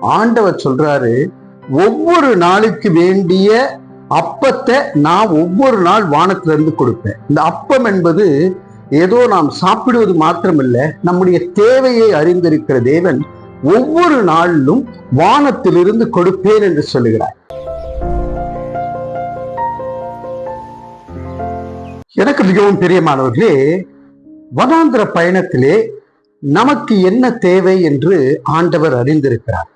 ஆண்டவர் சொல்றாரு ஒவ்வொரு நாளுக்கு வேண்டிய அப்பத்தை நான் ஒவ்வொரு நாள் வானத்துல இருந்து கொடுப்பேன். இந்த அப்பம் என்பது ஏதோ நாம் சாப்பிடுவது மாத்திரமல்ல நம்முடைய தேவையை அறிந்திருக்கிற தேவன் ஒவ்வொரு நாளிலும் வானத்திலிருந்து கொடுப்பேன் என்று சொல்லுகிறார். எனக்கு மிகவும் பிரியமானவர்களே வனாந்திர பயணத்திலே நமக்கு என்ன தேவை என்று ஆண்டவர் அறிந்திருக்கிறார்.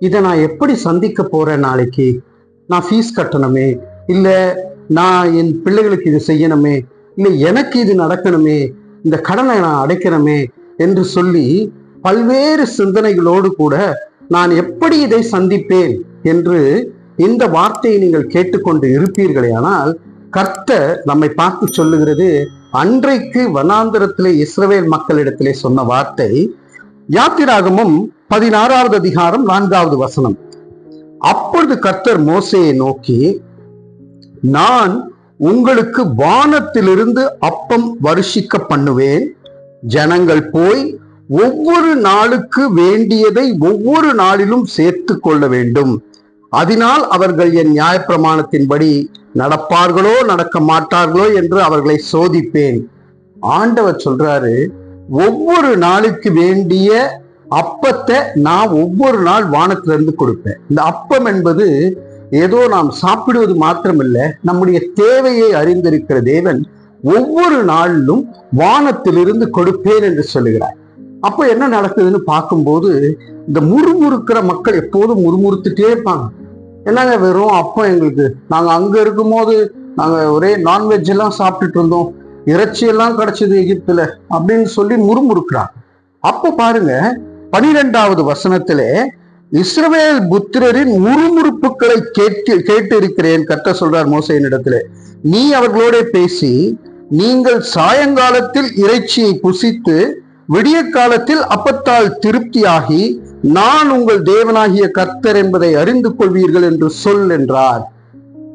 இதை நான் எப்படி சந்திக்க போறேன் நாளைக்கு? நான் ஃபீஸ் கட்டணுமே? இல்லை நான் என் பிள்ளைகளுக்கு இது செய்யணுமே? இல்லை எனக்கு இது நடக்கணுமே? இந்த கடனை நான் அடைக்கணுமே? என்று சொல்லி பல்வேறு சிந்தனைகளோடு கூட நான் எப்படி இதை சந்திப்பேன் என்று இந்த வார்த்தையை நீங்கள் கேட்டுக்கொண்டு இருப்பீர்களே ஆனால் கர்த்தர் நம்மை பார்த்து சொல்லுகிறது அன்றைக்கு வனாந்திரத்திலே இஸ்ரவேல் மக்களிடத்திலே சொன்ன வார்த்தை யாத்திராகமும் பதினாறாவது அதிகாரம் நான்காவது வசனம். அப்பொழுது கர்த்தர் மோசையை நோக்கி நான் உங்களுக்கு வானத்திலிருந்து அப்பம் வருஷிக்க பண்ணுவேன். ஜனங்கள் போய் ஒவ்வொரு நாளுக்கு வேண்டியதை ஒவ்வொரு நாளிலும் சேர்த்து கொள்ள வேண்டும். அதனால் அவர்கள் என் நியாயப்பிரமாணத்தின்படி நடப்பார்களோ நடக்க மாட்டார்களோ என்று அவர்களை சோதிப்பேன். ஆண்டவர் சொல்றாரு ஒவ்வொரு நாளுக்கு வேண்டிய அப்பத்தை நான் ஒவ்வொரு நாள் வானத்துல இருந்து கொடுப்பேன். இந்த அப்பம் என்பது ஏதோ நாம் சாப்பிடுவது மாத்திரமல்ல நம்முடைய தேவையை அறிந்திருக்கிற தேவன் ஒவ்வொரு நாளிலும் வானத்திலிருந்து கொடுப்பேன் என்று சொல்லுகிறார். அப்ப என்ன நடக்குதுன்னு பார்க்கும்போது இந்த முறுமுறுக்கிற மக்கள் எப்போதும் முறுமுறுத்துட்டே இருப்பாங்க. என்னங்க வெறும் அப்பம் எங்களுக்கு? நாங்க அங்க இருக்கும்போது நாங்க ஒரே நான்வெஜ் எல்லாம் சாப்பிட்டுட்டு இருந்தோம். இறைச்சி எல்லாம் கிடைச்சது எகிப்துல அப்படின்னு சொல்லி முறுமுறுக்கிறாங்க. அப்ப பாருங்க பனிரெண்டாவது வசனத்திலே இஸ்ரவேல் புத்திரரின் உருமுறுப்புகளை கேட்டு கேட்டு இருக்கிறேன் கத்த சொல்றார் மோசையனிடத்தில். நீ அவர்களோட பேசி நீங்கள் சாயங்காலத்தில் இறைச்சியை புசித்து விடிய காலத்தில் அப்பத்தால் திருப்தியாகி நான் உங்கள் தேவனாகிய கர்த்தர் என்பதை அறிந்து கொள்வீர்கள் என்று சொல் என்றார்.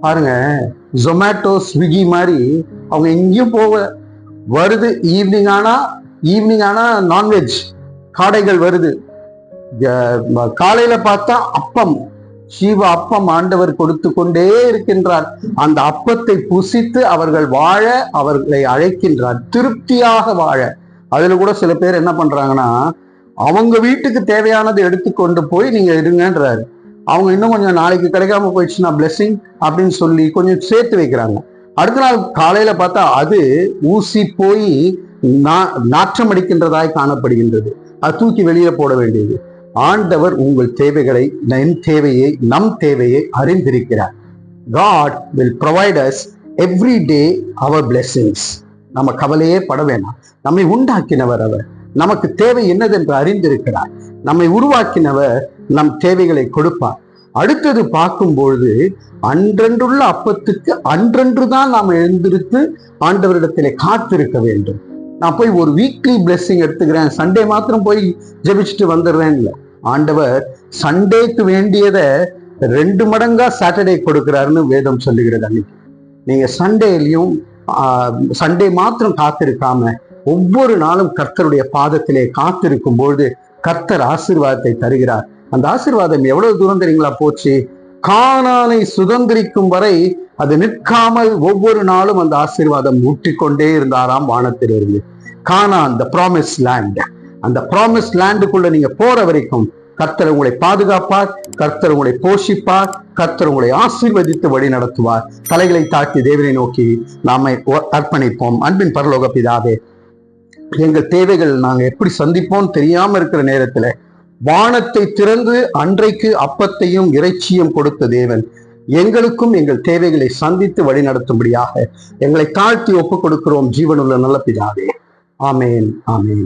பாருங்க ஜொமேட்டோ ஸ்விக்கி மாதிரி அவங்க எங்கேயும் போக வருது ஈவினிங் ஆனா ஈவினிங் ஆனா நான்வெஜ் காடைகள் வருது. காலையில பார்த்தா அப்பம். ஜீவ அப்பம் ஆண்டவர் கொடுத்து கொண்டே இருக்கின்றார். அந்த அப்பத்தை புசித்து அவர்கள் வாழ அவர்களை அழைக்கின்றார். திருப்தியாக வாழ. அதுல கூட சில பேர் என்ன பண்றாங்கன்னா அவங்க வீட்டுக்கு தேவையானதை எடுத்துக்கொண்டு போய் நீங்க இருங்கன்றாரு. அவங்க இன்னும் கொஞ்சம் நாளைக்கு கிடைக்காம போயிடுச்சுன்னா blessing அப்படின்னு சொல்லி கொஞ்சம் சேர்த்து வைக்கிறாங்க. அடுத்த நாள் காலையில பார்த்தா அது ஊசி போய் நா- நாற்றம் அடிக்கின்றதாய் காணப்படுகின்றது. அது தூக்கி வெளியே போட வேண்டியது. ஆண்டவர் உங்கள் தேவைகளை என் தேவையை நம் தேவையை அறிந்திருக்கிறார். God will provide us every day our blessings நம்ம கவலையே பட வேணாம். நம்மை உண்டாக்கினவர் அவர். நமக்கு தேவை என்னதென்று அறிந்திருக்கிறார். நம்மை உருவாக்கினவர் நம் தேவைகளை கொடுப்பார். அடுத்தது பார்க்கும் பொழுது அன்றன்றுள்ள அப்பத்துக்கு அன்றன்று தான் நாம் எழுந்திருத்து ஆண்டவரிடத்திலே காத்திருக்க வேண்டும். நான் போய் ஒரு வீக்லி பிளெஸ்ஸிங் எடுத்துக்கிறேன். சண்டே மாத்திரம் போய் ஜெபிச்சுட்டு வந்துடுறேன் இல்லை. ஆண்டவர் சண்டேக்கு வேண்டியதை ரெண்டு மடங்கா சாட்டர்டே கொடுக்கிறாருன்னு வேதம் சொல்லுகிறது அன்னைக்கு. நீங்க சண்டேலையும் சண்டே மாத்திரம் காத்திருக்காம ஒவ்வொரு நாளும் கர்த்தருடைய பாதத்திலே காத்திருக்கும் பொழுது கர்த்தர் ஆசீர்வாதத்தை தருகிறார். அந்த ஆசீர்வாதம் எவ்வளவு தூரம் தெரியுங்களா போச்சு? கானானை சுதந்திரிக்கும் வரை அது நிற்காமல் ஒவ்வொரு நாளும் அந்த ஆசீர்வாதம் ஊட்டிக்கொண்டே இருந்தாராம் வானத்திலிருந்து. கானான் த ப்ராமிஸ் லேண்ட் அந்த ப்ராமிஸ் லேண்டுக்குள்ள நீங்க போற வரைக்கும் கர்த்தர் உங்களை பாதுகாப்பார் கர்த்தர் உங்களை போஷிப்பார் கர்த்தர் உங்களை ஆசீர்வதித்து வழி நடத்துவார். தலைகளை தாழ்த்தி தேவனை நோக்கி நாம அர்ப்பணிப்போம். அன்பின் பரலோக பிதாவே எங்கள் தேவைகள் நாங்க எப்படி சந்திப்போம் தெரியாம இருக்கிற நேரத்துல வானத்தை திறந்து அன்றைக்கு அப்பத்தையும் இறைச்சியும் கொடுத்த தேவன். எங்களுக்கும் எங்கள் தேவைகளை சந்தித்து வழி நடத்தும்படியாக எங்களை தாழ்த்தி ஒப்புக் கொடுக்கிறோம் ஜீவனுள்ள நல்ல பிதாவே. ஆமேன் ஆமேன்.